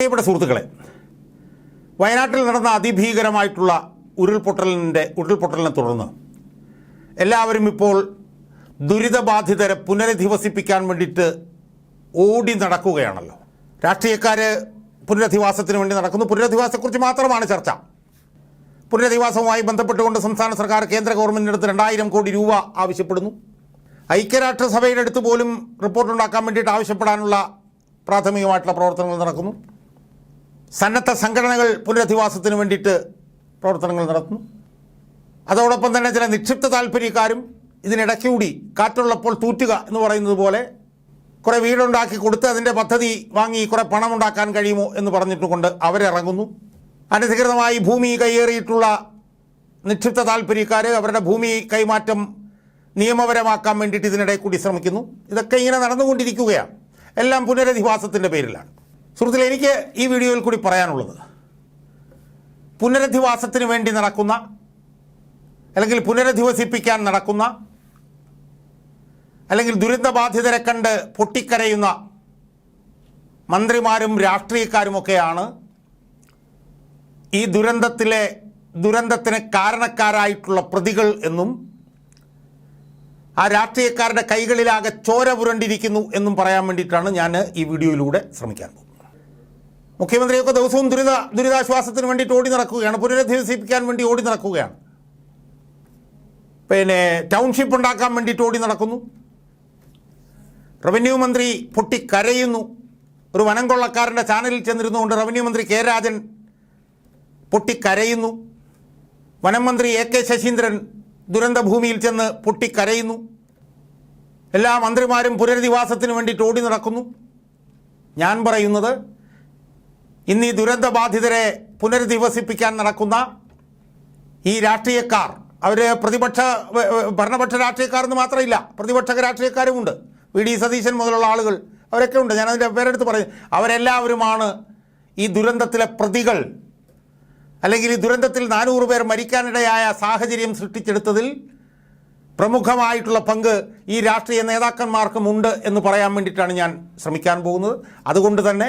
പ്രിയപ്പെട്ട സുഹൃത്തുക്കളെ വയനാട്ടിൽ നടന്ന അതിഭീകരമായിട്ടുള്ള ഉരുൾപൊട്ടലിന്റെ ഉരുൾപൊട്ടലിനെ തുടർന്ന് എല്ലാവരും ഇപ്പോൾ ദുരിതബാധിതരെ പുനരധിവസിപ്പിക്കാൻ വേണ്ടിയിട്ട് ഓടി നടക്കുകയാണല്ലോ. രാഷ്ട്രീയക്കാർ പുനരധിവാസത്തിന് വേണ്ടി നടക്കുന്നു. പുനരധിവാസത്തെക്കുറിച്ച് മാത്രമാണ് ചർച്ച. പുനരധിവാസവുമായി ബന്ധപ്പെട്ടുകൊണ്ട് സംസ്ഥാന സർക്കാർ കേന്ദ്ര ഗവൺമെന്റിന്റെ അടുത്ത് രണ്ടായിരം കോടി രൂപ ആവശ്യപ്പെടുന്നു. ഐക്യരാഷ്ട്രസഭയുടെ അടുത്ത് പോലും റിപ്പോർട്ടുണ്ടാക്കാൻ വേണ്ടിയിട്ട് ആവശ്യപ്പെടാനുള്ള പ്രാഥമികമായിട്ടുള്ള പ്രവർത്തനങ്ങൾ നടക്കുന്നു. സന്നദ്ധ സംഘടനകൾ പുനരധിവാസത്തിന് വേണ്ടിയിട്ട് പ്രവർത്തനങ്ങൾ നടത്തുന്നു. അതോടൊപ്പം തന്നെ ചില നിക്ഷിപ്ത താല്പര്യക്കാരും ഇതിനിടയ്ക്കൂടി കാറ്റുള്ളപ്പോൾ തൂറ്റുക എന്ന് പറയുന്നത് പോലെ കുറേ വീടുണ്ടാക്കി കൊടുത്ത് അതിന്റെ പദ്ധതി വാങ്ങി കുറേ പണം ഉണ്ടാക്കാൻ കഴിയുമോ എന്ന് പറഞ്ഞിട്ടുകൊണ്ട് അവരിറങ്ങുന്നു. അനധികൃതമായി ഭൂമി കയ്യേറിയിട്ടുള്ള നിക്ഷിപ്ത താല്പര്യക്കാർ അവരുടെ ഭൂമി കൈമാറ്റം നിയമപരമാക്കാൻ വേണ്ടിയിട്ട് ഇതിനിടയിൽ കൂടി ശ്രമിക്കുന്നു. ഇതൊക്കെ ഇങ്ങനെ നടന്നുകൊണ്ടിരിക്കുകയാണ്. എല്ലാം പുനരധിവാസത്തിന്റെ പേരിലാണ്. സുഹൃത്തുക്കളെ എനിക്ക് ഈ വീഡിയോയിൽ കൂടി പറയാനുള്ളത്. പുനരധിവാസത്തിന് വേണ്ടി നടക്കുന്ന അല്ലെങ്കിൽ പുനരധിവസിപ്പിക്കാൻ നടക്കുന്ന അല്ലെങ്കിൽ ദുരന്തബാധിതരെ കണ്ട് പൊട്ടിക്കരയുന്ന മന്ത്രിമാരും രാഷ്ട്രീയക്കാരുമൊക്കെയാണ് ഈ ദുരന്തത്തിലെ ദുരന്തത്തിന് കാരണക്കാരായിട്ടുള്ള പ്രതികൾ എന്നും ആ രാഷ്ട്രീയക്കാരുടെ കൈകളിലാകെ ചോര പുരണ്ടിരിക്കുന്നു എന്നും പറയാൻ വേണ്ടിയിട്ടാണ് ഞാൻ ഈ വീഡിയോയിലൂടെ ശ്രമിക്കാൻ പോകുന്നത്. മുഖ്യമന്ത്രിയൊക്കെ ദിവസവും ദുരിത ദുരിതാശ്വാസത്തിന് വേണ്ടിയിട്ട് ഓടി നടക്കുകയാണ്. പുനരധിവസിപ്പിക്കാൻ വേണ്ടി ഓടി നടക്കുകയാണ്. പിന്നെ ടൗൺഷിപ്പ് ഉണ്ടാക്കാൻ വേണ്ടിയിട്ട് ഓടി നടക്കുന്നു. റവന്യൂ മന്ത്രി പൊട്ടിക്കരയുന്നു. ഒരു വനം കൊള്ളക്കാരന്റെ ചാനലിൽ ചെന്നിരുന്നുകൊണ്ട് റവന്യൂ മന്ത്രി കെ രാജൻ പൊട്ടിക്കരയുന്നു. വനം മന്ത്രി എ കെ ശശീന്ദ്രൻ ദുരന്തഭൂമിയിൽ ചെന്ന് പൊട്ടിക്കരയുന്നു. എല്ലാ മന്ത്രിമാരും പുനരധിവാസത്തിന് വേണ്ടിയിട്ട് ഓടി നടക്കുന്നു. ഞാൻ പറയുന്നത് ഇന്ന് ഈ ദുരന്തബാധിതരെ പുനരധിവസിപ്പിക്കാൻ നടക്കുന്ന ഈ രാഷ്ട്രീയക്കാർ അവർ പ്രതിപക്ഷ ഭരണപക്ഷ രാഷ്ട്രീയക്കാർ എന്ന് മാത്രമില്ല പ്രതിപക്ഷ രാഷ്ട്രീയക്കാരുമുണ്ട്. വി. ഡി. സതീശൻ മുതലുള്ള ആളുകൾ അവരൊക്കെ ഉണ്ട്. ഞാൻ ഞാനതിന്റെ പേരെടുത്ത് പറയും. അവരെല്ലാവരുമാണ് ഈ ദുരന്തത്തിലെ പ്രതികൾ. അല്ലെങ്കിൽ ഈ ദുരന്തത്തിൽ നാനൂറ് പേർ മരിക്കാനിടയായ സാഹചര്യം സൃഷ്ടിച്ചെടുത്തതിൽ പ്രമുഖമായിട്ടുള്ള പങ്ക് ഈ രാഷ്ട്രീയ നേതാക്കന്മാർക്കും ഉണ്ട് എന്ന് പറയാൻ വേണ്ടിയിട്ടാണ് ഞാൻ ശ്രമിക്കാൻ പോകുന്നത്. അതുകൊണ്ട് തന്നെ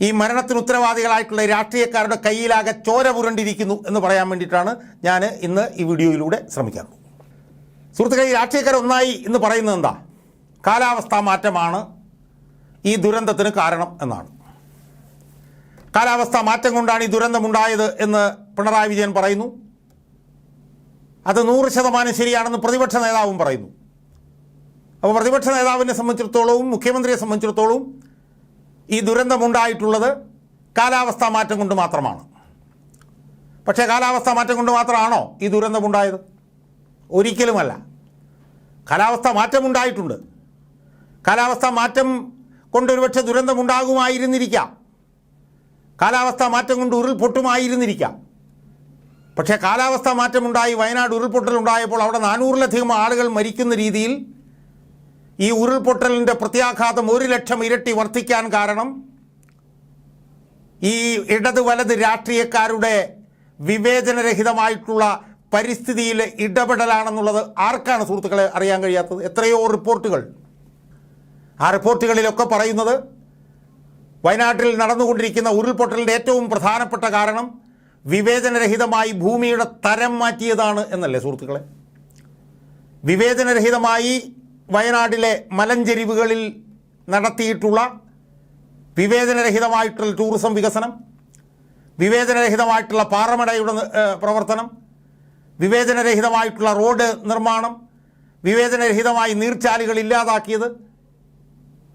ഈ മരണത്തിന് ഉത്തരവാദികളായിട്ടുള്ള രാഷ്ട്രീയക്കാരുടെ കയ്യിലാകെ ചോര പുരണ്ടിരിക്കുന്നു എന്ന് പറയാൻ വേണ്ടിയിട്ടാണ് ഞാൻ ഇന്ന് ഈ വീഡിയോയിലൂടെ പോകുന്നത് സുഹൃത്തുക്കളെ ഈ രാഷ്ട്രീയക്കാർ ഒന്നായി എന്ന് പറയുന്നത് എന്താ? കാലാവസ്ഥാ മാറ്റമാണ്. ഈ ദുരന്തത്തിന് കാരണം എന്നാണ്. കാലാവസ്ഥാ മാറ്റം കൊണ്ടാണ് ഈ ദുരന്തമുണ്ടായത് എന്ന് പിണറായി വിജയൻ പറയുന്നു. അത് നൂറ് ശതമാനം ശരിയാണെന്ന് പ്രതിപക്ഷ നേതാവും പറയുന്നു. അപ്പോൾ പ്രതിപക്ഷ നേതാവിനെ സംബന്ധിച്ചിടത്തോളവും മുഖ്യമന്ത്രിയെ സംബന്ധിച്ചിടത്തോളവും ഈ ദുരന്തമുണ്ടായിട്ടുള്ളത് കാലാവസ്ഥാ മാറ്റം കൊണ്ട് മാത്രമാണ്. പക്ഷേ കാലാവസ്ഥാ മാറ്റം കൊണ്ട് മാത്രമാണോ ഈ ദുരന്തമുണ്ടായത്? ഒരിക്കലുമല്ല. കാലാവസ്ഥ മാറ്റമുണ്ടായിട്ടുണ്ട്. കാലാവസ്ഥ മാറ്റം കൊണ്ട് ദുരന്തം ദുരന്തമുണ്ടാകുമായിരുന്നിരിക്കാം. കാലാവസ്ഥ മാറ്റം കൊണ്ട് ഉരുൾപൊട്ടുമായിരുന്നിരിക്കാം. പക്ഷേ കാലാവസ്ഥാ മാറ്റമുണ്ടായി വയനാട് ഉരുൾപൊട്ടലുണ്ടായപ്പോൾ അവിടെ നാനൂറിലധികം ആളുകൾ മരിക്കുന്ന രീതിയിൽ ഈ ഉരുൾപൊട്ടലിന്റെ പ്രത്യാഘാതം ഒരു ലക്ഷം ഇരട്ടി വർദ്ധിക്കാൻ കാരണം ഈ ഇടത് വലത് രാഷ്ട്രീയക്കാരുടെ വിവേചനരഹിതമായിട്ടുള്ള പരിസ്ഥിതിയിലെ ഇടപെടലാണെന്നുള്ളത് ആർക്കാണ് സുഹൃത്തുക്കളെ അറിയാൻ കഴിയാത്തത്? എത്രയോ റിപ്പോർട്ടുകൾ. ആ റിപ്പോർട്ടുകളിലൊക്കെ പറയുന്നത് വയനാട്ടിൽ നടന്നുകൊണ്ടിരിക്കുന്ന ഉരുൾപൊട്ടലിന്റെ ഏറ്റവും പ്രധാനപ്പെട്ട കാരണം വിവേചനരഹിതമായി ഭൂമിയുടെ തരം മാറ്റിയതാണ് എന്നല്ലേ സുഹൃത്തുക്കളെ? വിവേചനരഹിതമായി വയനാട്ടിലെ മലഞ്ചെരിവുകളിൽ നടത്തിയിട്ടുള്ള വിവേചനരഹിതമായിട്ടുള്ള ടൂറിസം വികസനം വിവേചനരഹിതമായിട്ടുള്ള പാറമടയുടെ പ്രവർത്തനം വിവേചനരഹിതമായിട്ടുള്ള റോഡ് നിർമ്മാണം വിവേചനരഹിതമായി നീർച്ചാലുകൾ ഇല്ലാതാക്കിയത്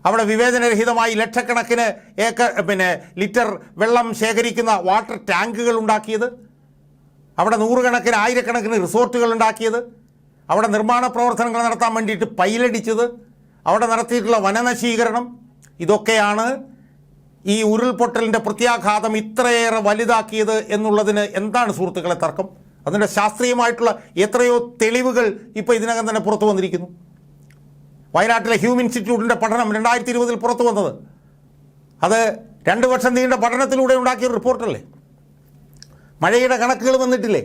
അവിടെ വിവേചനരഹിതമായി ലക്ഷക്കണക്കിന് ഏക്കർ പിന്നെ ലിറ്റർ വെള്ളം ശേഖരിക്കുന്ന വാട്ടർ ടാങ്കുകൾ ഉണ്ടാക്കിയത് അവിടെ നൂറുകണക്കിന് ആയിരക്കണക്കിന് റിസോർട്ടുകൾ ഉണ്ടാക്കിയത് അവിടെ നിർമ്മാണ പ്രവർത്തനങ്ങൾ നടത്താൻ വേണ്ടിയിട്ട് പൈലടിച്ചത് അവിടെ നടത്തിയിട്ടുള്ള വനനശീകരണം ഇതൊക്കെയാണ് ഈ ഉരുൾപൊട്ടലിന്റെ പ്രത്യാഘാതം ഇത്രയേറെ വലുതാക്കിയത് എന്നുള്ളതിന് എന്താണ് സുഹൃത്തുക്കളെ തർക്കം? അതിന്റെ ശാസ്ത്രീയമായിട്ടുള്ള എത്രയോ തെളിവുകൾ ഇപ്പോൾ ഇതിനകം തന്നെ പുറത്തു വന്നിരിക്കുന്നു. വയനാട്ടിലെ ഹ്യൂമൻ ഇൻസ്റ്റിറ്റ്യൂട്ടിന്റെ പഠനം രണ്ടായിരത്തി ഇരുപതിൽ പുറത്തു വന്നത്. അത് രണ്ട് വർഷം നീണ്ട പഠനത്തിലൂടെ ഉണ്ടാക്കിയ റിപ്പോർട്ടല്ലേ? മഴയുടെ കണക്കുകൾ വന്നിട്ടില്ലേ?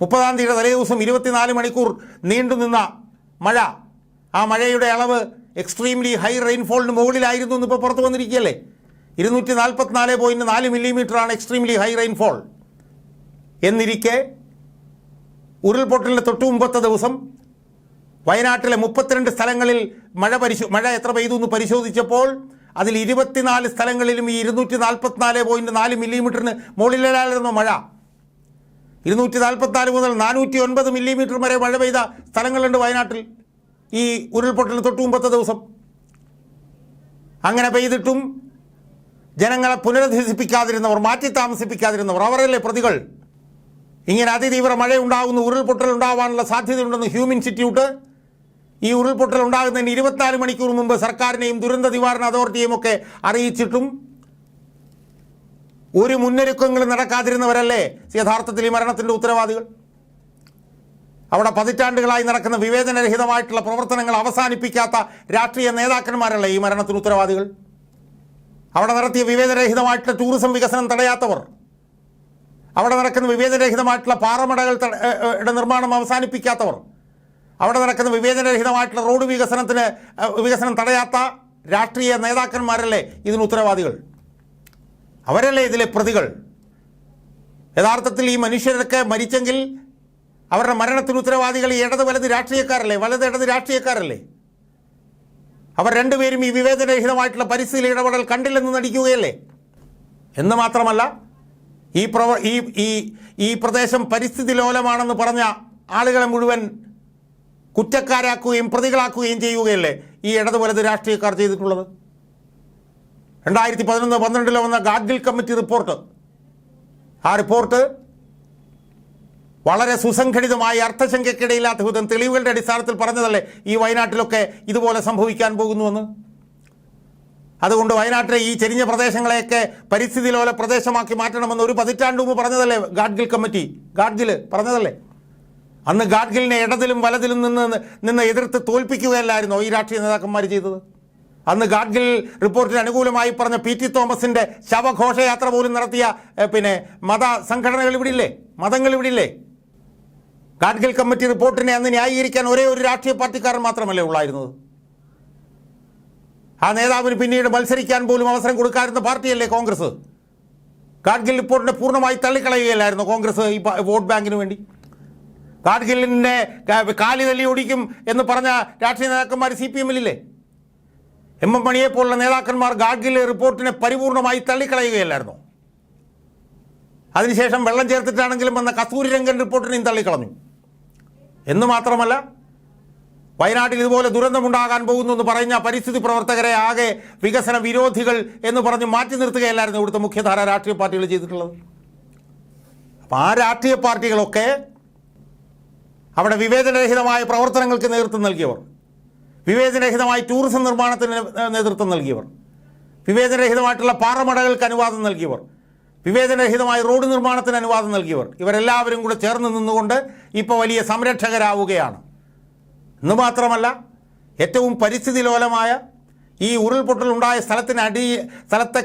മുപ്പതാം തീയതി തലേ ദിവസം ഇരുപത്തിനാല് മണിക്കൂർ നീണ്ടുനിന്ന മഴ. ആ മഴയുടെ അളവ് എക്സ്ട്രീംലി ഹൈ റെയിൻഫോളിന് മുകളിലായിരുന്നു എന്ന് ഇപ്പോൾ പുറത്ത് വന്നിരിക്കുകയല്ലേ? ഇരുന്നൂറ്റി നാൽപ്പത്തിനാല് പോയിന്റ് നാല് മില്ലിമീറ്ററാണ് എക്സ്ട്രീംലി ഹൈ റെയിൻഫോൾ എന്നിരിക്കെ ഉരുൾപൊട്ടലിന് തൊട്ടു മുമ്പത്തെ ദിവസം വയനാട്ടിലെ മുപ്പത്തിരണ്ട് സ്ഥലങ്ങളിൽ മഴ പരിശോ മഴ എത്ര പെയ്തു എന്ന് പരിശോധിച്ചപ്പോൾ അതിൽ ഇരുപത്തിനാല് സ്ഥലങ്ങളിലും ഈ ഇരുന്നൂറ്റി നാൽപ്പത്തിനാല് പോയിന്റ് നാല് മില്ലിമീറ്ററിന് മുകളിലായിരുന്നു മഴ. ഇരുന്നൂറ്റി നാൽപ്പത്തിനാല് മുതൽ നാനൂറ്റി ഒൻപത് മില്ലിമീറ്റർ വരെ മഴ പെയ്ത സ്ഥലങ്ങളുണ്ട് വയനാട്ടിൽ. ഈ ഉരുൾപൊട്ടൽ തൊട്ടു മുമ്പത്തെ ദിവസം. അങ്ങനെ പെയ്തിട്ടും ജനങ്ങളെ പുനരധിവസിപ്പിക്കാതിരുന്നവർ മാറ്റി താമസിപ്പിക്കാതിരുന്നവർ അവരല്ലേ പ്രതികൾ? ഇങ്ങനെ അതിതീവ്ര മഴയുണ്ടാകുന്നു ഉരുൾപൊട്ടൽ ഉണ്ടാവാനുള്ള സാധ്യതയുണ്ടെന്ന് ഹ്യൂമൻ ഇൻസ്റ്റിറ്റ്യൂട്ട് ഈ ഉരുൾപൊട്ടൽ ഉണ്ടാകുന്നതിന് ഇരുപത്തിനാല് മണിക്കൂർ മുമ്പ് സർക്കാരിനെയും ദുരന്ത നിവാരണ അതോറിറ്റിയും ഒക്കെ അറിയിച്ചിട്ടും ഒരു മുന്നൊരുക്കങ്ങളും നടക്കാതിരുന്നവരല്ലേ യഥാർത്ഥത്തിൽ ഈ മരണത്തിന്റെ ഉത്തരവാദികൾ? അവിടെ പതിറ്റാണ്ടുകളായി നടക്കുന്ന വിവേചനരഹിതമായിട്ടുള്ള പ്രവർത്തനങ്ങൾ അവസാനിപ്പിക്കാത്ത രാഷ്ട്രീയ നേതാക്കന്മാരല്ലേ ഈ മരണത്തിന് ഉത്തരവാദികൾ? അവിടെ നടത്തിയ വിവേചനരഹിതമായിട്ടുള്ള ടൂറിസം വികസനം തടയാത്തവർ. അവിടെ നടക്കുന്ന വിവേചനരഹിതമായിട്ടുള്ള പാറമടകൾ നിർമ്മാണം അവസാനിപ്പിക്കാത്തവർ. അവിടെ നടക്കുന്ന വിവേചനരഹിതമായിട്ടുള്ള റോഡ് വികസനത്തിന് വികസനം തടയാത്ത രാഷ്ട്രീയ നേതാക്കന്മാരല്ലേ ഇതിന് ഉത്തരവാദികൾ? അവരല്ലേ ഇതിലെ പ്രതികൾ? യഥാർത്ഥത്തിൽ ഈ മനുഷ്യരൊക്കെ മരിച്ചെങ്കിൽ അവരുടെ മരണത്തിന് ഉത്തരവാദികൾ ഈ ഇടത് വലത് രാഷ്ട്രീയക്കാരല്ലേ? വലത് ഇടത് രാഷ്ട്രീയക്കാരല്ലേ? അവർ രണ്ടുപേരും ഈ വിവേചനരഹിതമായിട്ടുള്ള പരിസ്ഥിതി ഇടപെടൽ കണ്ടില്ലെന്ന് നടിക്കുകയല്ലേ? എന്ന് മാത്രമല്ല ഈ പ്രവ ഈ ഈ ഈ പ്രദേശം പരിസ്ഥിതി ലോലമാണെന്ന് പറഞ്ഞ ആളുകളെ മുഴുവൻ കുറ്റക്കാരാക്കുകയും പ്രതികളാക്കുകയും ചെയ്യുകയല്ലേ ഈ ഇടതു വലത് രാഷ്ട്രീയക്കാർ ചെയ്തിട്ടുള്ളത്? രണ്ടായിരത്തി പതിനൊന്ന് പന്ത്രണ്ടിൽ വന്ന ഗാഡ്ഗിൽ കമ്മിറ്റി റിപ്പോർട്ട്. ആ റിപ്പോർട്ട് വളരെ സുസംഘടിതമായി അർത്ഥശങ്കയ്ക്കിടയില്ലാത്ത വിധം തെളിവുകളുടെ അടിസ്ഥാനത്തിൽ പറഞ്ഞതല്ലേ ഈ വയനാട്ടിലൊക്കെ ഇതുപോലെ സംഭവിക്കാൻ പോകുന്നുവെന്ന്? അതുകൊണ്ട് വയനാട്ടിലെ ഈ ചെരിഞ്ഞ പ്രദേശങ്ങളെയൊക്കെ പരിസ്ഥിതി ലോല പ്രദേശമാക്കി മാറ്റണമെന്ന് ഒരു പതിറ്റാണ്ട് മുമ്പ് പറഞ്ഞതല്ലേ ഗാഡ്ഗിൽ കമ്മിറ്റി? ഗാഡ്ഗിൽ പറഞ്ഞതല്ലേ? അന്ന് ഗാഡ്ഗിലിനെ ഇടതിലും വലതിലും നിന്ന് നിന്ന് എതിർത്ത് തോൽപ്പിക്കുകയല്ലായിരുന്നോ ഈ രാഷ്ട്രീയ നേതാക്കന്മാർ ചെയ്തത്? അന്ന് ഗാഡ്ഗിൽ റിപ്പോർട്ടിന് അനുകൂലമായി പറഞ്ഞ പി ടി തോമസിന്റെ ശവഘോഷയാത്ര പോലും നടത്തിയ പിന്നെ മത സംഘടനകൾ ഇവിടെ ഇല്ലേ മതങ്ങൾ ഇവിടെ ഇല്ലേ ഗാഡ്ഗിൽ കമ്മിറ്റി റിപ്പോർട്ടിനെ അന്ന് ന്യായീകരിക്കാൻ ഒരേ ഒരു രാഷ്ട്രീയ പാർട്ടിക്കാരൻ മാത്രമല്ലേ ഉള്ളായിരുന്നത്? ആ നേതാവിന് പിന്നീട് മത്സരിക്കാൻ പോലും അവസരം കൊടുക്കാതിരുന്ന പാർട്ടിയല്ലേ കോൺഗ്രസ്? ഗാഡ്ഗിൽ റിപ്പോർട്ടിനെ പൂർണമായി തള്ളിക്കളയുകയല്ലായിരുന്നു കോൺഗ്രസ് ഈ വോട്ട് ബാങ്കിന് വേണ്ടി. ഗാഡ്ഗിലിനെ കാ- കാലി തല്ലി ഓടിക്കും എന്ന് പറഞ്ഞ രാഷ്ട്രീയ നേതാക്കന്മാർ സി പി എമ്മിലില്ലേ? എം എം മണിയെ പോലുള്ള നേതാക്കന്മാർ ഗാഡ്ഗിലെ റിപ്പോർട്ടിനെ പരിപൂർണമായി തള്ളിക്കളയുകയല്ലായിരുന്നു. അതിനുശേഷം വെള്ളം ചേർത്തിട്ടാണെങ്കിലും വന്ന കസ്തൂരി രംഗൻ റിപ്പോർട്ടിനെയും തള്ളിക്കളഞ്ഞു. എന്ന് മാത്രമല്ല വയനാട്ടിൽ ഇതുപോലെ ദുരന്തമുണ്ടാകാൻ പോകുന്നു എന്ന് പറഞ്ഞ പരിസ്ഥിതി പ്രവർത്തകരെ ആകെ വികസന വിരോധികൾ എന്ന് പറഞ്ഞ് മാറ്റി നിർത്തുകയല്ലായിരുന്നു ഇവിടുത്തെ മുഖ്യധാര രാഷ്ട്രീയ പാർട്ടികൾ ചെയ്തിട്ടുള്ളത്. അപ്പം ആ രാഷ്ട്രീയ പാർട്ടികളൊക്കെ അവിടെ വിവേചനരഹിതമായ പ്രവർത്തനങ്ങൾക്ക് നേതൃത്വം നൽകിയവർ. വിവേചനരഹിതമായി ടൂറിസം നിർമ്മാണത്തിന് നേതൃത്വം നൽകിയവർ. വിവേചനരഹിതമായിട്ടുള്ള പാറമടകൾക്ക് അനുവാദം നൽകിയവർ. വിവേചനരഹിതമായ റോഡ് നിർമ്മാണത്തിന് അനുവാദം നൽകിയവർ. ഇവരെല്ലാവരും കൂടെ ചേർന്ന് നിന്നുകൊണ്ട് ഇപ്പോൾ വലിയ സംരക്ഷകരാവുകയാണ്. എന്ന് മാത്രമല്ല ഏറ്റവും പരിസ്ഥിതി ലോലമായ ഈ ഉരുൾപൊട്ടൽ സ്ഥലത്തിനടി സ്ഥലത്തെ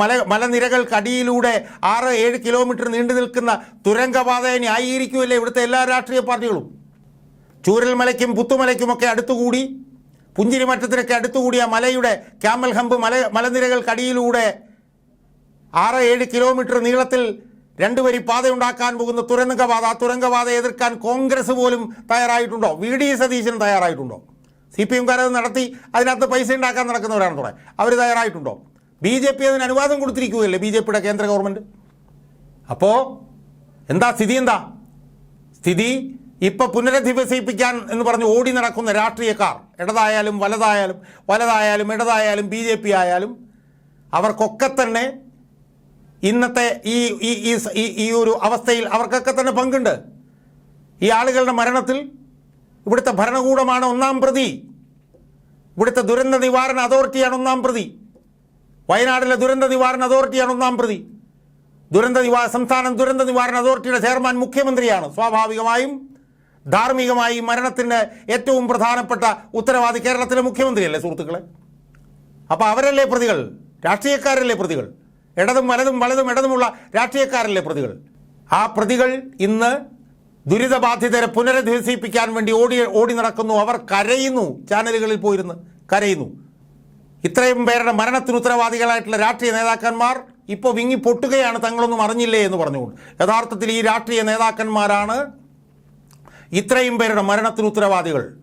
മല മലനിരകൾക്ക് അടിയിലൂടെ ആറ് ഏഴ് കിലോമീറ്റർ നീണ്ടു നിൽക്കുന്ന തുരങ്കപാതയെ ന്യായീകരിക്കുമല്ലേ ഇവിടുത്തെ എല്ലാ രാഷ്ട്രീയ പാർട്ടികളും? ചൂരൽമലയ്ക്കും പുത്തുമലയ്ക്കുമൊക്കെ അടുത്തുകൂടി പുഞ്ചിരിമറ്റത്തിനൊക്കെ അടുത്തുകൂടിയ മലയുടെ ക്യാമൽ ഹമ്പ് മല മലനിരകൾക്കടിയിലൂടെ ആറ് ഏഴ് കിലോമീറ്റർ നീളത്തിൽ രണ്ടു വരി പാതയുണ്ടാക്കാൻ പോകുന്ന തുരങ്കപാത ആ തുരങ്കപാത എതിർക്കാൻ കോൺഗ്രസ് പോലും തയ്യാറായിട്ടുണ്ടോ? വി ഡി സതീശൻ തയ്യാറായിട്ടുണ്ടോ? സി പി എംകാരത് നടത്തി അതിനകത്ത് പൈസ ഉണ്ടാക്കാൻ നടക്കുന്നവരാണ് തുടങ്ങി അവർ തയ്യാറായിട്ടുണ്ടോ? ബി ജെ പി അതിന് അനുവാദം കൊടുത്തിരിക്കുകയല്ലേ ബി ജെ പിയുടെ കേന്ദ്ര ഗവൺമെന്റ് അപ്പോൾ എന്താ സ്ഥിതി എന്താ? സ്ഥിതി ഇപ്പൊ പുനരധിവസിപ്പിക്കാൻ എന്ന് പറഞ്ഞ് ഓടി നടക്കുന്ന രാഷ്ട്രീയക്കാർ ഇടതായാലും വലതായാലും വലതായാലും ഇടതായാലും ബി ജെ പി ആയാലും അവർക്കൊക്കെ തന്നെ ഇന്നത്തെ ഈ ഈ ഈ ഒരു അവസ്ഥയിൽ അവർക്കൊക്കെ തന്നെ പങ്കുണ്ട്. ഈ ആളുകളുടെ മരണത്തിൽ ഇവിടുത്തെ ഭരണകൂടമാണ് ഒന്നാം പ്രതി. ഇവിടുത്തെ ദുരന്ത നിവാരണ അതോറിറ്റിയാണ് ഒന്നാം പ്രതി. വയനാടിലെ ദുരന്ത നിവാരണ അതോറിറ്റിയാണ് ഒന്നാം പ്രതി. ദുരന്ത നിവാ സംസ്ഥാന ദുരന്ത നിവാരണ അതോറിറ്റിയുടെ ചെയർമാൻ മുഖ്യമന്ത്രിയാണ്. സ്വാഭാവികമായും ധാർമ്മികമായി മരണത്തിന് ഏറ്റവും പ്രധാനപ്പെട്ട ഉത്തരവാദി കേരളത്തിലെ മുഖ്യമന്ത്രിയല്ലേ സുഹൃത്തുക്കളെ? അപ്പോൾ അവരല്ലേ പ്രതികൾ? രാഷ്ട്രീയക്കാരല്ലേ പ്രതികൾ? ഇടതും വലതും വലതും ഇടതുമുള്ള രാഷ്ട്രീയക്കാരല്ലേ പ്രതികൾ? ആ പ്രതികൾ ഇന്ന് ദുരിതബാധിതരെ പുനരധിവസിപ്പിക്കാൻ വേണ്ടി ഓടി ഓടി നടക്കുന്നു. അവർ കരയുന്നു. ചാനലുകളിൽ പോയിരുന്ന് കരയുന്നു. ഇത്രയും പേരുടെ മരണത്തിന് ഉത്തരവാദികളായിട്ടുള്ള രാഷ്ട്രീയ നേതാക്കന്മാർ ഇപ്പോൾ വിങ്ങി പൊട്ടുകയാണ്. തങ്ങളൊന്നും അറിഞ്ഞില്ലേ എന്ന് പറഞ്ഞുകൊണ്ട്. യഥാർത്ഥത്തിൽ ഈ രാഷ്ട്രീയ നേതാക്കന്മാരാണ് ഇത്രയും പേരുടെ മരണത്തിന് ഉത്തരവാദികൾ.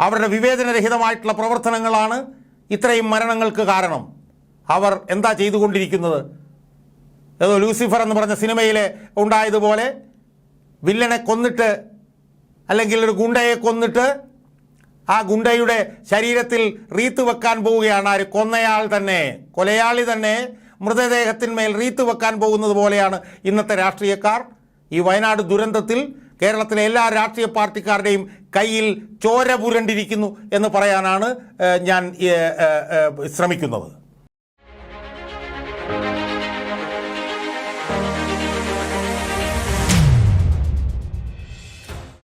അവരുടെ വിവേചനരഹിതമായിട്ടുള്ള പ്രവർത്തനങ്ങളാണ് ഇത്രയും മരണങ്ങൾക്ക് കാരണം. അവർ എന്താ ചെയ്തുകൊണ്ടിരിക്കുന്നത്? ഏതോ ലൂസിഫർ എന്ന് പറഞ്ഞ സിനിമയിലെ ഉണ്ടായതുപോലെ വില്ലനെ കൊന്നിട്ട് അല്ലെങ്കിൽ ഒരു ഗുണ്ടയെ കൊന്നിട്ട് ആ ഗുണ്ടയുടെ ശരീരത്തിൽ റീത്ത് വെക്കാൻ പോവുകയാണ് ആര്? കൊന്നയാൾ തന്നെ. കൊലയാളി തന്നെ. മൃതദേഹത്തിന്മേൽ റീത്ത് വെക്കാൻ പോകുന്നത് പോലെയാണ് ഇന്നത്തെ രാഷ്ട്രീയക്കാർ. ഈ വയനാട് ദുരന്തത്തിൽ കേരളത്തിലെ എല്ലാ രാഷ്ട്രീയ പാർട്ടിക്കാരുടെയും കയ്യിൽ ചോര പുരണ്ടിരിക്കുന്നു എന്ന് പറയാനാണ് ഞാൻ ശ്രമിക്കുന്നത്.